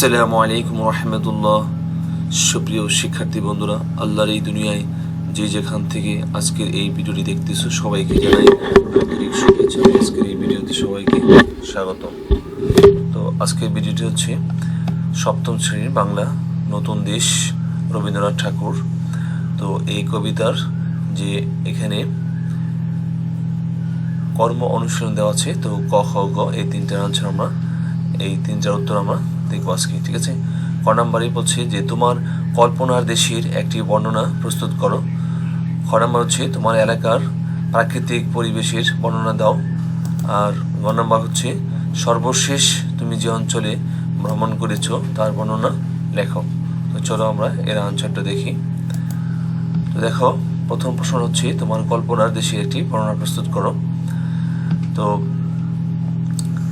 আসসালামু আলাইকুম রহমতুল্লাহ। সুপ্রিয় শিক্ষার্থী বন্ধুরা, আল্লাহর এই দুনিয়ায় যে যেখান থেকে আজকের এই ভিডিওটি দেখতেছো, সবাইকে জানাই আন্তরিক শুভেচ্ছা। আজকের এই ভিডিওতে সবাইকে স্বাগত। তো আজকের ভিডিওটি হচ্ছে সপ্তম শ্রেণির বাংলা নতুন দেশ রবীন্দ্রনাথ ঠাকুর। তো এই কবিতার যে এখানে কর্ম অনুশীলন দেওয়া আছে, তো ক, খ, গ, এই তিনটার আনসার আমরা এই তিনটার উত্তর আমরা আজকে, ঠিক আছে? ক নাম্বারে বলছে যে তোমার কল্পনার দেশের একটি বর্ণনা প্রস্তুত করো। খ নাম্বার হচ্ছে তোমার এলাকার প্রাকৃতিক পরিবেশের বর্ণনা দাও। আর গ নাম্বার হচ্ছে, সর্বশেষ তুমি যে অঞ্চলে ভ্রমণ করেছ, তার বর্ণনা লেখো। তো চলো আমরা এর আনসারটা দেখি। তো দেখো, প্রথম প্রশ্ন হচ্ছে, তোমার কল্পনার দেশে একটি বর্ণনা প্রস্তুত করো। তো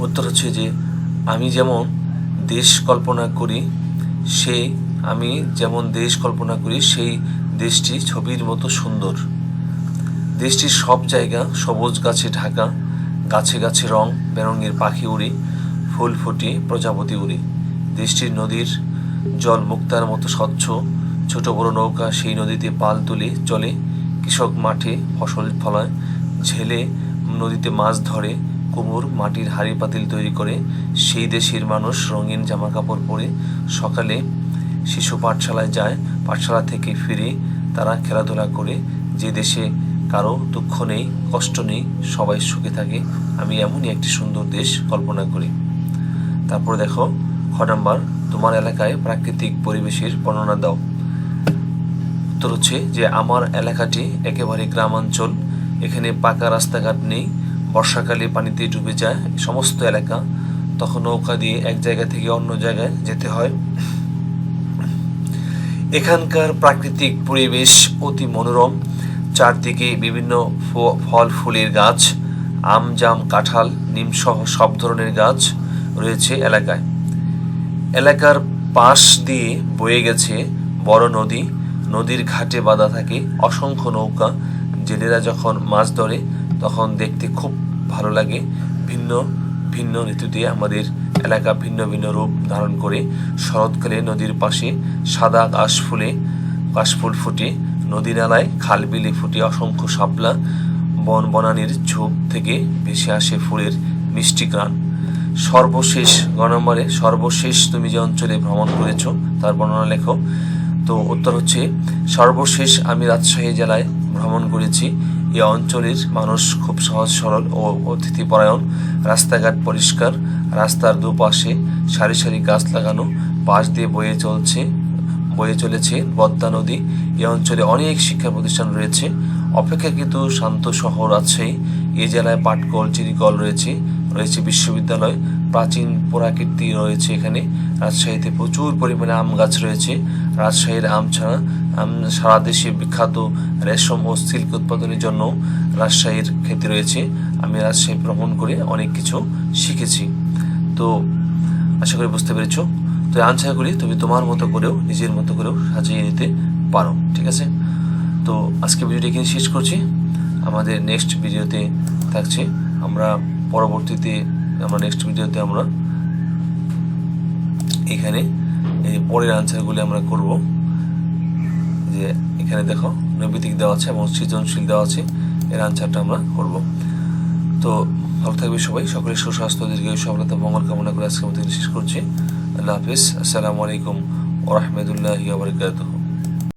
উত্তর হচ্ছে যে, আমি যেমন দেশ কল্পনা করি সেই আমি যেমন দেশ কল্পনা করি, সেই দেশটি ছবির মতো সুন্দর। দেশটির সব জায়গা সবুজ গাছে ঢাকা, গাছে গাছে রং, বেরঙের পাখি উড়ে, ফুল ফুটে প্রজাপতি উড়ে। দেশটির নদীর জল মুক্তার মতো স্বচ্ছ, ছোট বড় নৌকা সেই নদীতে পাল তুলে চলে, কৃষক মাঠে ফসল ফলায়, ঝেলে নদীতে মাছ ধরে কুমোর মাটির হাড়ি পাতিল তৈরি করে, সেই দেশের মানুষ রঙিন জামা কাপড় পরে সকালে শিশু পাঠশালায় যায়। পাঠশালা থেকে ফিরে তারা খেলাধুলা করে, যে দেশে কারও দুঃখ নেই, কষ্ট নেই, সবাই সুখে থাকে। আমি এমনই একটি সুন্দর দেশ কল্পনা করি। তারপর দেখো, খ নাম্বার, তোমার এলাকায় প্রাকৃতিক পরিবেশের বর্ণনা দাও। উত্তর হচ্ছে যে, আমার এলাকাটি একেবারে গ্রামাঞ্চল। এখানে পাকা রাস্তাঘাট নেই বর্ষাকালে পানিতে ডুবে যায় সমস্ত এলাকা। তখন নৌকা দিয়ে এক জায়গা থেকে অন্য জায়গায় যেতে হয়। এখানকার প্রাকৃতিক পরিবেশ অতি মনোরম। চারদিকে বিভিন্ন ফল ফুলের গাছ, আম, জাম, কাঁঠাল নিম সহ সব ধরনের গাছ রয়েছে এলাকায়। এলাকার পাশ দিয়ে বয়ে গেছে বড় নদী। নদীর ঘাটে বাঁধা থাকে অসংখ্য নৌকা। জেলেরা যখন মাছ ধরে তখন দেখতে খুব ভালো লাগে। ভিন্ন ভিন্ন ঋতুতে আমাদের এলাকা ভিন্ন ভিন্ন রূপ ধারণ করে শরৎকালে নদীর পাশে সাদা কাশ ফুলে কাশফুল ফুটে নদী নালায় খাল বিলে ফুটে অসংখ্য শাপলা, বন বনানির ঝোপ থেকে ভেসে আসে ফুলের মিষ্টি গ্রান সর্বশেষ গ নম্বরে সর্বশেষ তুমি যে অঞ্চলে ভ্রমণ করেছ, তার বর্ণনা লেখো। তো উত্তর হচ্ছে, সর্বশেষ আমি রাজশাহী জেলায় ভ্রমণ করেছি। এই অঞ্চলের মানুষ খুব সহজ, সরল ও অতিথিপরায়ণ। রাস্তাঘাট পরিষ্কার, রাস্তার দুপাশে সারি সারি গাছ লাগানো, পাশ দিয়ে বয়ে চলছে, বয়ে চলেছে পদ্মা নদী। এই অঞ্চলে অনেক শিক্ষা প্রতিষ্ঠান রয়েছে। অপেক্ষাকৃত শান্ত শহর আছেই এই জেলায় পাটকল চিনিকল রয়েছে রয়েছে বিশ্ববিদ্যালয়। প্রাচীন পুরাকীর্তি রয়েছে এখানে। রাজশাহীতে প্রচুর পরিমাণে আম গাছ রয়েছে। রাজশাহীর আম ছাড়া, আম সারা দেশে বিখ্যাত রেশম ও সিল্ক উৎপাদনের জন্য রাজশাহীর খ্যাতি রয়েছে। আমি রাজশাহী ভ্রমণ করে অনেক কিছু শিখেছি। তো আশা করি বুঝতে পেরেছ। তো আনসারগুলি তুমি তোমার মতো করেও, নিজের মতো করেও সাজিয়ে নিতে পারো, ঠিক আছে? তো আজকে ভিডিওটি এখানে শেষ করছি। আমাদের নেক্সট ভিডিওতে থাকছে। আমরা পরবর্তীতে আমরা নেক্সট ভিডিওতে আমরা এখানে, এই পরের আনসারগুলি আমরা করব। যে এখানে দেখো নৈবিতিক দেওয়া আছে এবং সৃজনশীল দেওয়া আছে, এর আনসারটা আমরা করব। তো ভালো থাকবে সবাই সকলের সুস্বাস্থ্য দীর্ঘ সফলতা, মঙ্গল কামনা করে আজকে আমাদের শেষ করছি। আল্লাহ হাফিজ। আসসালামু আলাইকুম ওরহমতুল্লাহি ওবরকাতুহ